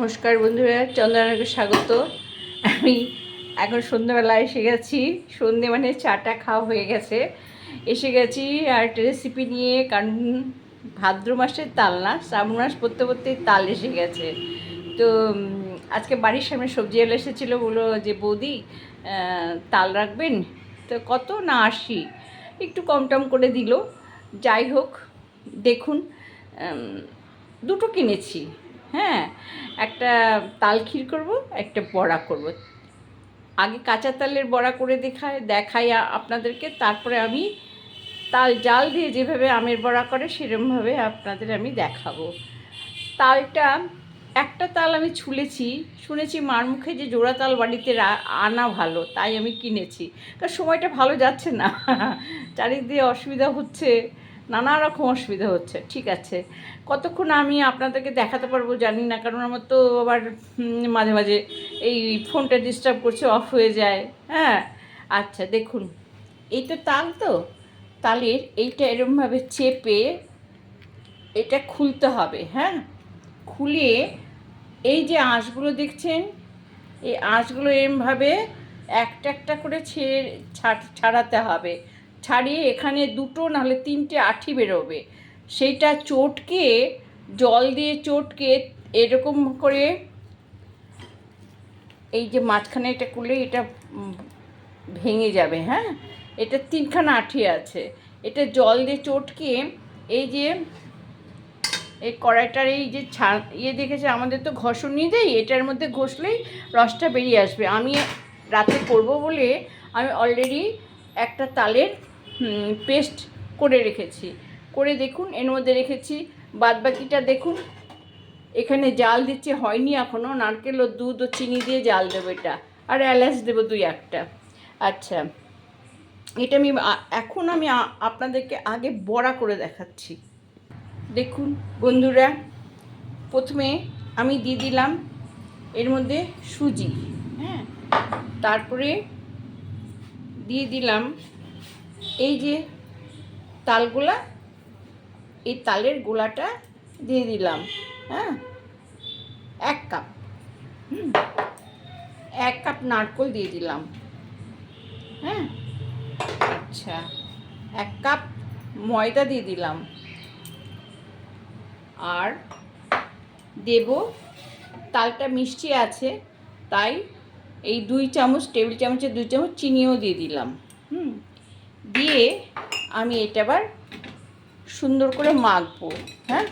নমস্কার বন্ধুরা চন্দ্রনাকে স্বাগত। আমি এখন সন্ধ্যেবেলা এসে গেছি। সন্ধে মানে চাটা খাওয়া হয়ে গেছে। এসে গেছি আর একটা রেসিপি নিয়ে, কারণ ভাদ্র মাসের তাল না, শ্রাবণ মাস পড়তে পড়তেই তাল এসে গেছে। তো আজকে বাড়ির সামনে সবজি এলে, এসেছিল বলল যে, বৌদি তাল রাখবেন? তো কত না আশি, একটু কম টম করে দিল। যাই হোক, দেখুন দুটো কিনেছি। হ্যাঁ একটা তাল ক্ষীর করব, একটা বড়া করব। আগে কাঁচা তালের বড়া করে দেখায় দেখাই আপনাদেরকে, তারপরে আমি তাল জাল দিয়ে যেভাবে আমের বড়া করে সেরকমভাবে আপনাদের আমি দেখাবো। তালটা, একটা তাল আমি ছুলেছি, শুনেছি মার মুখে যে জোড়া তাল বাড়িতে আনা ভালো, তাই আমি কিনেছি। কারণ সময়টা ভালো যাচ্ছে না, চারিদিকে অসুবিধা হচ্ছে। নানা রকম অসুবিধা হচ্ছে, ঠিক আছে। কতক্ষণ আমি আপনাদেরকে দেখাতে পারব জানি না, কারণ আমার তো আবার মাঝে মাঝে এই ফোনটা ডিস্টার্ব করছে অফ হয়ে যায় হ্যাঁ। আচ্ছা দেখুন, এই তো তাল তো, তালের এইটা এরমভাবে চেপে এটা খুলতে হবে হ্যাঁ। খুলে এই যে আঁশগুলো দেখছেন, এই আঁশগুলো এরমভাবে একটা একটা করে ছেড়ে ছাড়- ছাড়াতে হবে। ছাড়িয়ে এখানে দুটো নাহলে তিনটে আঠি বেরোবে। সেইটা চটকে, জল দিয়ে চটকে এরকম করে এই যে মাঝখানে এটা করলে এটা ভেঙে যাবে হ্যাঁ? এটা তিনখানা আঠি আছে। এটা জল দিয়ে চটকে এই যে, এই কড়াইটার এই যে ছা ইয়ে দেখেছে, আমাদের তো ঘষণি দেই এটার মধ্যে ঘষলেই রসটা বেরিয়ে আসবে। আমি রাতে করব বলে আমি অলরেডি একটা তালের পেস্ট করে রেখেছি। করে দেখুন, এর মধ্যে রেখেছি, বাদবাকিটা দেখুন। এখানে জাল দিচ্ছে, হয়নি এখনও নারকেল ও দুধ ও চিনি দিয়ে জাল দেবো এটা। আর এলাচ দেবো দুই একটা। আচ্ছা এটা আমি এখন আমি আপনাদেরকে আগে বড়া করে দেখাচ্ছি। দেখুন, বন্ধুরা, প্রথমে আমি দিয়ে দিলাম এর মধ্যে সুজি হ্যাঁ? তারপরে দিয়ে দিলাম এই যে তালগোলা, এই তালের গোলাটা দিয়ে দিলাম হ্যাঁ? এক কাপ, হুম, এক কাপ নারকোল দিয়ে দিলাম হ্যাঁ? আচ্ছা এক কাপ ময়দা দিয়ে দিলাম, আর দেব, তালটা মিষ্টি আছে, তাই এই দুই চামচ, টেবিল চামচের দুই চামচ চিনিও দিয়ে দিলাম, হুম? দিয়ে আমি এটা আবার সুন্দর করে মাখবো হ্যাঁ?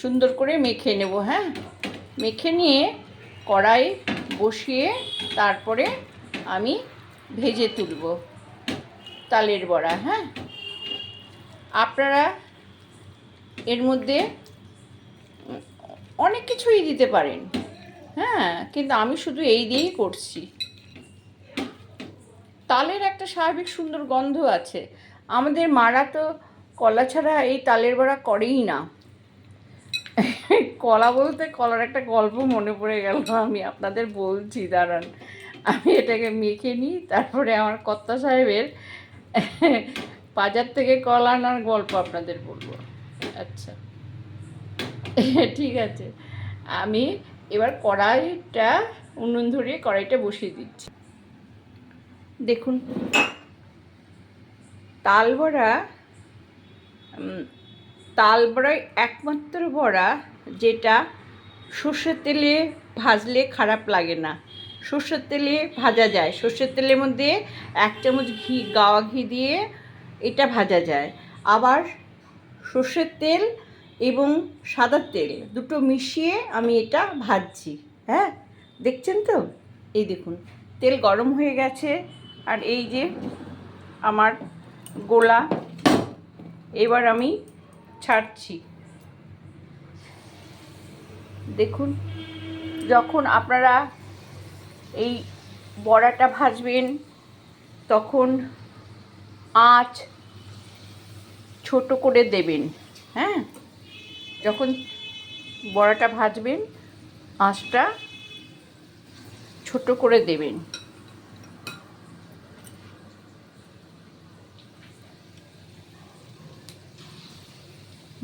সুন্দর করে মেখে নেব হ্যাঁ? মেখে নিয়ে কড়াই বসিয়ে তারপরে আমি ভেজে তুলব তালের বড়া হ্যাঁ? আপনারা এর মধ্যে অনেক কিছুই দিতে পারেন। হ্যাঁ কিন্তু আমি শুধু এই দিয়েই করছি। তালের একটা স্বাভাবিক সুন্দর গন্ধ আছে। আমাদের মারা তো কলা ছাড়া এই তালের বড়া করেই না। কলা বলতে কলার একটা গল্প মনে পড়ে গেল, আমি আপনাদের বলছি, দাঁড়ান। আমি এটাকে মেখে নিই, তারপরে আমার কর্তা সাহেবের বাজার থেকে কলা আনার গল্প আপনাদের বলব। আচ্ছা ঠিক আছে। আমি এবার কড়াইটা, উনুন ধরিয়ে কড়াইটা বসিয়ে দিচ্ছি। দেখুন, তাল বড়া তাল বড়াই একমাত্র বড়া যেটা সর্ষের তেলে ভাজলে খারাপ লাগে না। সর্ষের তেলে ভাজা যায়। সর্ষের তেলের মধ্যে এক চামচ ঘি, গাওয়া ঘি দিয়ে এটা ভাজা যায়। আবার সর্ষের তেল এবং সাদা তেল, দুটো মিশিয়ে আমি এটা ভাজছি হ্যাঁ? দেখছেন তো? এই দেখুন, তেল গরম হয়ে গেছে, আর এই যে আমার গোলা, এবার আমি ছাড়ছি। দেখুন, যখন আপনারা এই বড়াটা ভাজবেন, তখন আঁচ ছোট করে দেবেন হ্যাঁ? যখন বড়াটা ভাজবেন, আঁচটা ছোট করে দেবেন।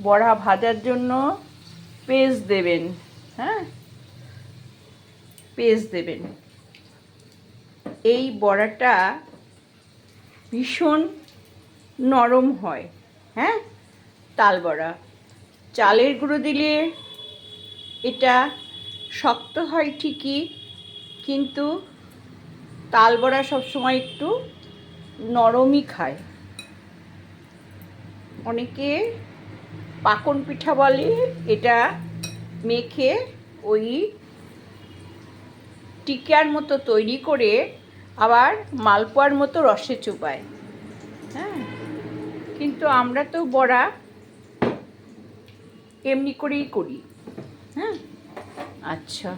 বড়া ভাজার জন্য পেস্ট দেবেন হ্যাঁ? পেস্ট দেবেন। এই বড়াটা ভীষণ নরম হয় হ্যাঁ? তাল বড়া। চালের গুঁড়ো দিলে এটা শক্ত হয় ঠিকই, কিন্তু তাল বড়া সবসময় একটু নরমই খায়। অনেকে পাকন পিঠা বলে, এটা মেখে ওই টিকার মতো তৈরি করে আবার মালপোয়ার মতো রসে চুপায় হ্যাঁ কিন্তু আমরা তো বড়া এমনি করেই করি। হ্যাঁ? আচ্ছা।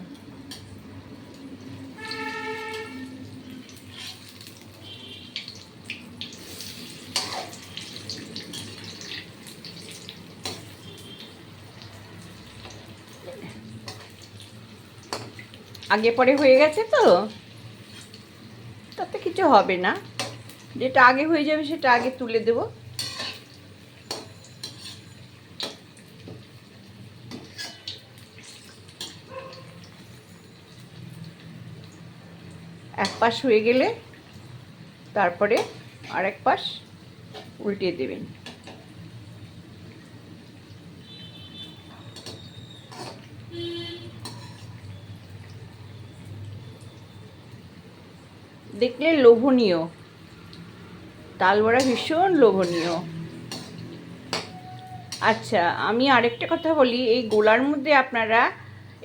আগে পরে হয়ে গেছে তো? তাতে কিছু হবে না। যেটা আগে হয়ে যাবে সেটা আগে তুলে দেব। পাশ হয়ে গেলে তারপরে আরেক পাশ উল্টে দেবেন। দেখলে লোভনীয়। তাল বড়া ভীষণ লোভনীয়। আচ্ছা আমি আরেকটা কথা বলি, এই গোলার মধ্যে আপনারা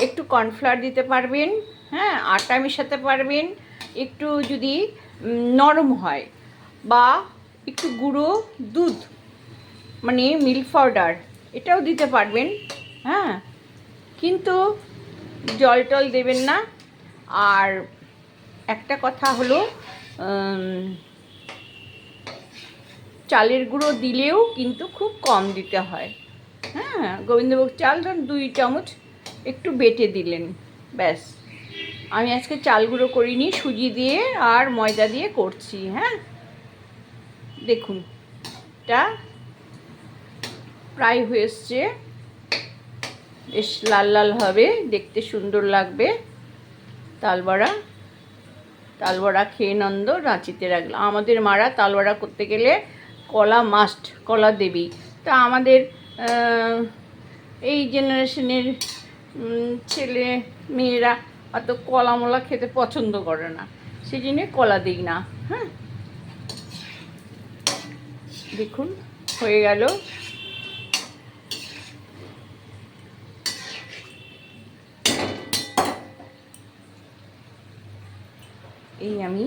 একটু কর্নফ্লাওয়ার দিতে পারবেন হ্যাঁ আটা মেশাতে পারবেন একটু যদি নরম হয় বা একটু গুঁড়ো দুধ মানে মিল্ক পাউডার এটাও দিতে পারবেন হ্যাঁ? কিন্তু জল টল দেবেন না। আর একটা কথা হলো চালের গুঁড়ো দিলেও কিন্তু খুব কম দিতে হয়। হ্যাঁ গোবিন্দভোগ চাল ধরুন দুই চামচ একটু বেটে দিলেন, ব্যাস। আমি আজকে চাল গুঁড়ো করিনি, সুজি দিয়ে আর ময়দা দিয়ে করছি হ্যাঁ? দেখুন, এটা প্রায় হয়ে এসছে। বেশ লাল লাল হবে, দেখতে সুন্দর লাগবে। তালবড়া তালবড়া খেয়ে নন্দ রাঁচিতে রাখল। আমাদের মারা তালবড়া করতে গেলে কলা মাস্ট কলা দেবী তা আমাদের এই জেনারেশনের ছেলে, মেয়েরা অত কলা মলা খেতে পছন্দ করে না। সেই জন্যে কলা দিই না হ্যাঁ? দেখুন, হয়ে গেল। এই আমি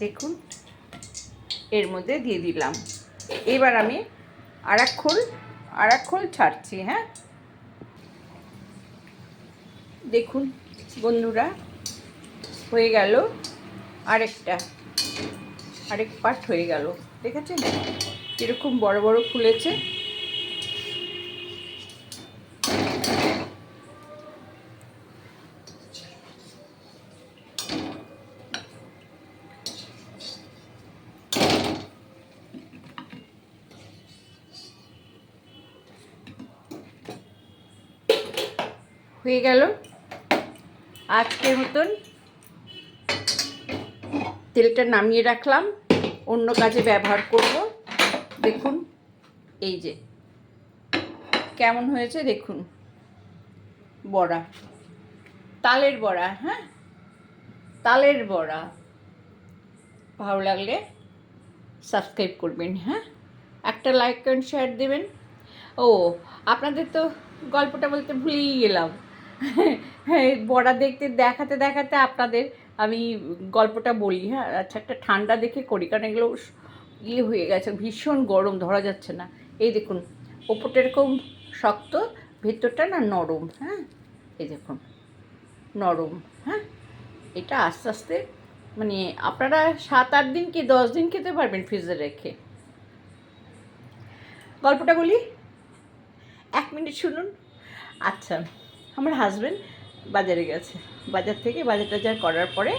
দেখুন, এর মধ্যে দিয়ে দিলাম। এবার আমি আর এক খোল আর এক খোল ছাড়ছি হ্যাঁ? দেখুন, বন্ধুরা, হয়ে গেল আরেকটা, আরেক পার্ট হয়ে গেল, দেখেছেন? কীরকম বড় বড় ফুলেছে। হয়ে গেল। আজকের মতন তেলটা নামিয়ে রাখলাম। অন্য কাজে ব্যবহার করব। দেখুন, এই যে। কেমন হয়েছে দেখুন। বড়া। তালের বড়া হ্যাঁ? তালের বড়া। ভালো লাগলে সাবস্ক্রাইব করবেন হ্যাঁ? একটা লাইক অ্যান্ড শেয়ার দেবেন। ও, আপনাদের তো গল্পটা বলতে ভুলেই গেলাম। বড়া দেখতে, দেখাতে দেখাতে আপনাদের আমি গল্পটা বলি হ্যাঁ? আচ্ছা একটা ঠান্ডা দেখে করি, কারণ এগুলো ইয়ে হয়ে গেছে, ভীষণ গরম, ধরা যাচ্ছে না। এই দেখুন, ওপরটা এরকম শক্ত, ভেতরটা না নরম হ্যাঁ? এই দেখুন, নরম হ্যাঁ? এটা আস্তে আস্তে মানে আপনারা সাত, আট দিন কি দশ দিন খেতে পারবেন ফ্রিজে রেখে। গল্পটা বলি? এক মিনিট শুনুন। আচ্ছা। আমার হাজব্যান্ড বাজারে গেছে। বাজার থেকে বাজার টাজার করার পরে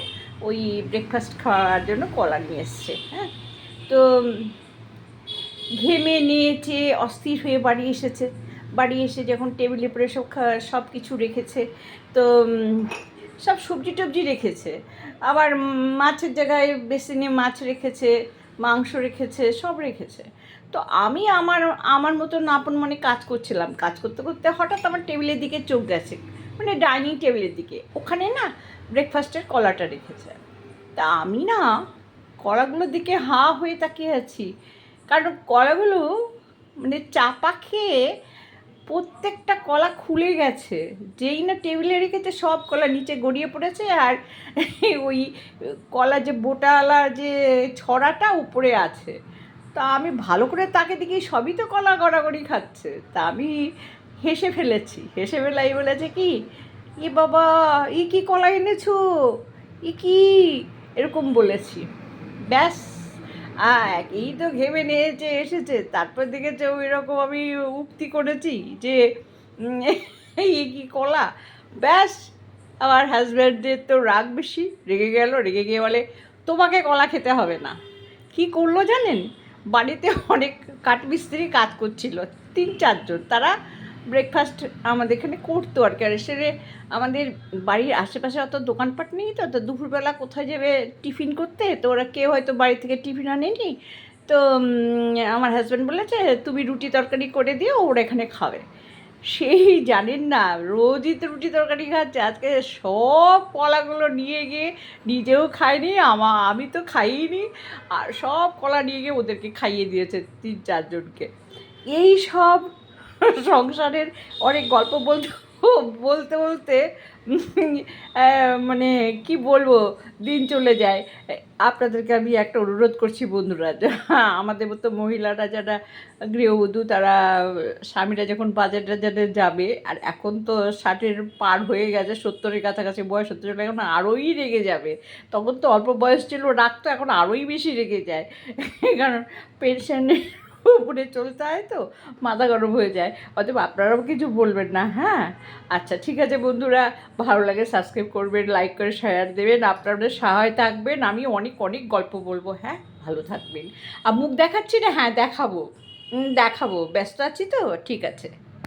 ওই ব্রেকফাস্ট খাওয়ার জন্য কলা নিয়ে এসছে হ্যাঁ? তো ঘেমে নিয়েছে অস্থির হয়ে বাড়ি এসেছে। বাড়ি এসে যখন টেবিলে পরে সব সব কিছু রেখেছে, তো সব সবজি টবজি রেখেছে। আবার মাছের জায়গায় বেসিনে মাছ রেখেছে। মাংস রেখেছে, সব রেখেছে। তো আমি আমার আমার মতন আপন মনে কাজ করছিলাম। কাজ করতে করতে হঠাৎ আমার টেবিলের দিকে চোখ গেছে। মানে ডাইনিং টেবিলের দিকে। ওখানে না ব্রেকফাস্টের কলাটা রেখেছে। তা আমি না কলাগুলোর দিকে হা হয়ে তাকিয়ে আছি। কারণ কলাগুলো মানে চাপা খেয়ে প্রত্যেকটা কলা খুলে গেছে। যেই না টেবিলে রেখেছে, সব কলা নিচে গড়িয়ে পড়েছে আর ওই কলা যে বোটাওয়ালা যে ছড়াটা উপরে আছে। তা আমি ভালো করে তাকে দেখি সবই তো কলা গড়াগড়ি খাচ্ছে। তা আমি হেসে ফেলেছি। হেসে ফেলাই বলেছে কি, এ বাবা ই কি কলা এনেছো? ই কি? এরকম বলেছি। ব্যাস। এই তো ঘেমে নিয়েছে এসেছে। তারপর দেখেছে ওই রকম আমি উক্তি করেছি যে এই কি কলা? ব্যাস, আমার হাজব্যান্ডের তো রাগ বেশি। রেগে গেল, রেগে গিয়ে বলে, তোমাকে কলা খেতে হবে না। কি করল জানেন? বাড়িতে অনেক কাঠমিস্ত্রি কাজ করছিল, তিন চারজন। তারা ব্রেকফাস্ট আমাদের এখানে করতো আর কি। আর এসে আমাদের বাড়ির আশেপাশে অত দোকানপাট নেই তো তো দুপুরবেলা কোথায় যাবে টিফিন করতে? তো ওরা কেউ হয়তো বাড়ি থেকে টিফিন আনেনি। তো আমার হাজব্যান্ড বলেছে, তুমি রুটি তরকারি করে দিও, ওরা এখানে খাবে। সেই জানেন না, রোজই তো রুটি তরকারি খাচ্ছে। আজকে সব কলাগুলো নিয়ে গিয়ে নিজেও খায়নি, আমা, আমি তো খাইনি। আর সব কলা নিয়ে গিয়ে ওদেরকে খাইয়ে দিয়েছে তিন চারজনকে। এই সব সংসারের অনেক গল্প বলতে বলতে বলতে মানে কি বলব, দিন চলে যায়। আপনাদেরকে আমি একটা অনুরোধ করছি বন্ধুরা আমাদের মতো মহিলারা যারা গৃহবধূ, তারা স্বামীরা যখন বাজার টাজারে যাবে, আর এখন তো ষাটের পার হয়ে গেছে, সত্তরের কাছাকাছি বয়স সত্তর চলে এখন আরোই রেগে যাবে। তখন তো অল্প বয়স ছিল, রাগ তো এখন আরোই বেশি রেগে যায়। কারণ পেনশনের উপরে চলতে হয় তো, মাথা গরম হয়ে যায়। অতএব আপনারাও কিছু বলবেন না হ্যাঁ? আচ্ছা ঠিক আছে বন্ধুরা, ভালো লাগে সাবস্ক্রাইব করবেন লাইক করে শেয়ার দেবেন আপনারা সহায় থাকবেন, আমি অনেক অনেক গল্প বলব হ্যাঁ? ভালো থাকবেন। আর মুখ দেখাচ্ছি না? হ্যাঁ দেখাবো। দেখাবো। ব্যস্ত আছি তো? ঠিক আছে।